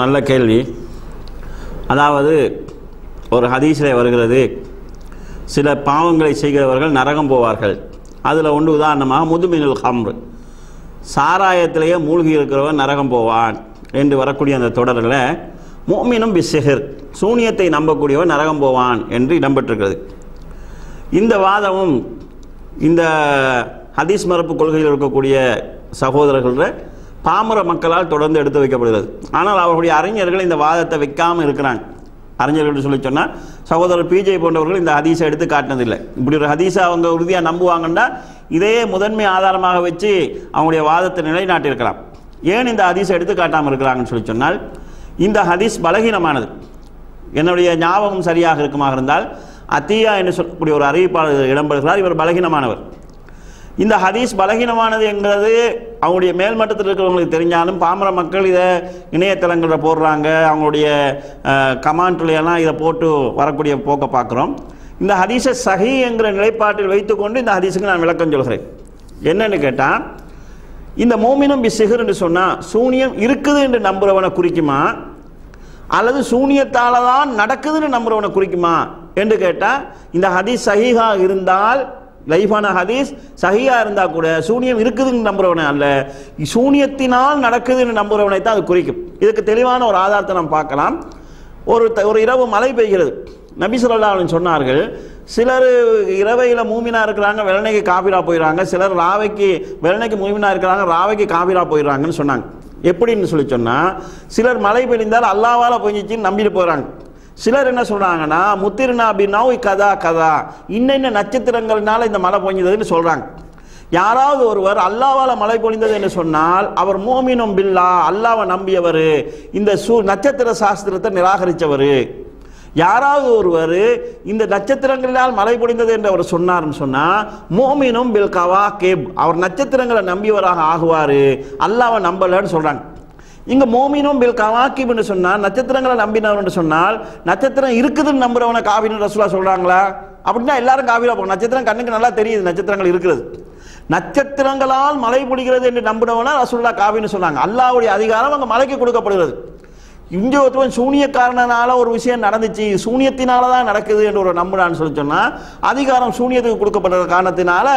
நல்ல கேள்வி. அதாவது ஒரு ஹதீஸில் வருகிறது சில பாவங்களை செய்கிறவர்கள் நரகம் போவார்கள். அதில் ஒன்று உதாரணமாக முதுமினல் ஹம்ரு சாராயத்திலேயே மூழ்கி இருக்கிறவன் நரகம் போவான் என்று வரக்கூடிய அந்த தொடரில் மோமினும் பிசிஹர் சூனியத்தை நம்பக்கூடியவன் நரகம் போவான் என்று இடம்பெற்றிருக்கிறது. இந்த வாதமும் இந்த ஹதீஸ் மரப்பு கொள்கையில் இருக்கக்கூடிய சகோதரர்கள பாமர மக்களால் தொடர்ந்து எடுத்து வைக்கப்படுகிறது. ஆனால் அவர்களுடைய அறிஞர்கள் இந்த வாதத்தை வைக்காமல் இருக்கிறாங்க. அறிஞர்கள் சொல்லி சொன்னால் சகோதரர் பிஜே போன்றவர்கள் இந்த ஹதீஸை எடுத்து காட்டினதில்லை. இப்படி ஒரு ஹதீஸை அவங்க உறுதியாக நம்புவாங்கன்னா இதையே முதன்மை ஆதாரமாக வச்சு அவங்களுடைய வாதத்தை நிலைநாட்டியிருக்கலாம். ஏன் இந்த ஹதீஸை எடுத்து காட்டாமல் இருக்கிறாங்கன்னு சொல்லி சொன்னால் இந்த ஹதீஸ் பலகீனமானது. என்னுடைய ஞாபகம் சரியாக இருக்குமாக இருந்தால் அத்தியா என்று சொல்லக்கூடிய ஒரு அறிவிப்பாளர் இடம்பெறுகிறார். இவர் பலகீனமானவர். இந்த ஹதீஸ் பலகீனமானது என்கிறது அவங்களுடைய மேல்மட்டத்தில் இருக்கிறவங்களுக்கு தெரிஞ்சாலும் பாமர மக்கள் இதை இணையதளங்களில் போடுறாங்க. அவங்களுடைய கமாண்ட்லையெல்லாம் இதை போட்டு வரக்கூடிய போக்கை பார்க்குறோம். இந்த ஹதீஸை சஹி என்கிற நிலைப்பாட்டில் வைத்துக்கொண்டு இந்த ஹதீஸுக்கு நான் விளக்கம் சொல்கிறேன். என்னன்னு கேட்டால் இந்த மோமினம் பி சிகர் சொன்னால் சூனியம் இருக்குது என்று நம்புகிறவனை குறிக்குமா? அல்லது சூனியத்தால் தான் நடக்குதுன்னு நம்புகிறவனை குறிக்குமா? என்று கேட்டால் இந்த ஹதீஸ் சஹீஹா இருந்தால் லைஃபான ஹதீஸ் சஹியா இருந்தால் கூட சூனியம் இருக்குதுன்னு நம்புறவனை அல்ல. சூனியத்தினால் நடக்குதுன்னு நம்புறவனை தான் அது குறிக்கும். இதுக்கு தெளிவான ஒரு ஆதாரத்தை நம்ம பார்க்கலாம். ஒரு த- ஒரு இரவு மழை பெய்கிறது. நபி ஸல்லல்லாஹு சொன்னார்கள் சிலர் இரவையில் மூமினா இருக்கிறாங்க வெள்ளனைக்கு காபிரா போயிடுறாங்க சிலர் ராவைக்கு வெள்ளனைக்கு மூமினா இருக்கிறாங்க ராவைக்கு காபிரா போயிடுறாங்கன்னு சொன்னாங்க. எப்படின்னு சொல்லி சொன்னால் சிலர் மழை பெய்ந்தால் அல்லாவால் பொஞ்சிச்சின்னு நம்பிட்டு போகிறாங்க சிலர் என்ன சொல்றாங்கன்னா முத்திருனா அப்படின்னா கதா கதா. இன்ன நட்சத்திரங்கள்னால இந்த மழை பொழிஞ்சதுன்னு சொல்றாங்க. யாராவது ஒருவர் அல்லாவால் மழை பொழிந்தது என்று சொன்னால் அவர் மோமினும் பில்லா அல்லாவை நம்பியவர். இந்த சூ நட்சத்திர சாஸ்திரத்தை நிராகரித்தவர் யாராவது ஒருவர் இந்த நட்சத்திரங்களினால் மழை பொழிந்தது என்று அவர் சொன்னார்னு சொன்னால் மோமினும் பில் கவா கேப் அவர் நட்சத்திரங்களை நம்பியவராக ஆகுவார். அல்லாவை நம்பலன்னு சொல்கிறாங்க இங்க மோமினும் பில் கவாக்கிப்னு சொன்னால் நட்சத்திரங்களை நம்பினவர்னு சொன்னால் நட்சத்திரம் இருக்குதுன்னு நம்புறவனை காவின்னு ரசூலா சொல்றாங்களா? அப்படின்னா எல்லாரும் காவிலா போகணும். நட்சத்திரம் கண்ணுக்கு நல்லா தெரியுது நட்சத்திரங்கள் இருக்கிறது. நட்சத்திரங்களால் மழை பொழிகிறது என்று நம்பினவனா ரசூல்லா காவின்னு சொன்னாங்க. அல்லாவுடைய அதிகாரம் அங்க மலைக்கு கொடுக்கப்படுகிறது. இங்கே ஒருத்தவன் சூனியக்காரனால ஒரு விஷயம் நடந்துச்சு சூனியத்தினால தான் நடக்குது என்று ஒரு நம்புறான்னு சொல்லி சொன்னால் அதிகாரம் சூனியத்துக்கு கொடுக்கப்படுற காரணத்தினால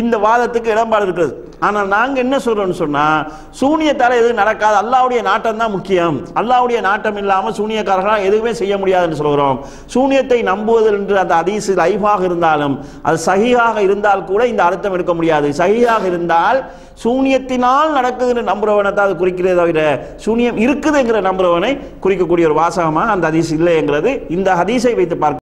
இந்த வாதத்துக்கு இடம்பாடு இருக்கிறது. ஆனால் நாங்கள் என்ன சொல்கிறோம்னு சொன்னால் சூனியத்தால் எதுவும் நடக்காது. அல்லாவுடைய நாட்டம் தான் முக்கியம். அல்லாவுடைய நாட்டம் இல்லாமல் சூனியக்காரர்களால் எதுவுமே செய்ய முடியாதுன்னு சொல்கிறோம் சூனியத்தை நம்புவது என்று அந்த அதிசு லைஃபாக இருந்தாலும் அது சகியாக இருந்தால் கூட இந்த அர்த்தம் எடுக்க முடியாது. சகியாக இருந்தால் சூனியத்தினால் நடக்குதுன்னு நம்புறவனை தான் அது குறிக்கிறதே தவிர சூனியம் இருக்குதுங்கிற நம்புறவனை குறிக்கக்கூடிய ஒரு வாசகமாக அந்த ஹதீஸ் இல்லை என்கிறது இந்த ஹதீஸை வைத்து பார்க்க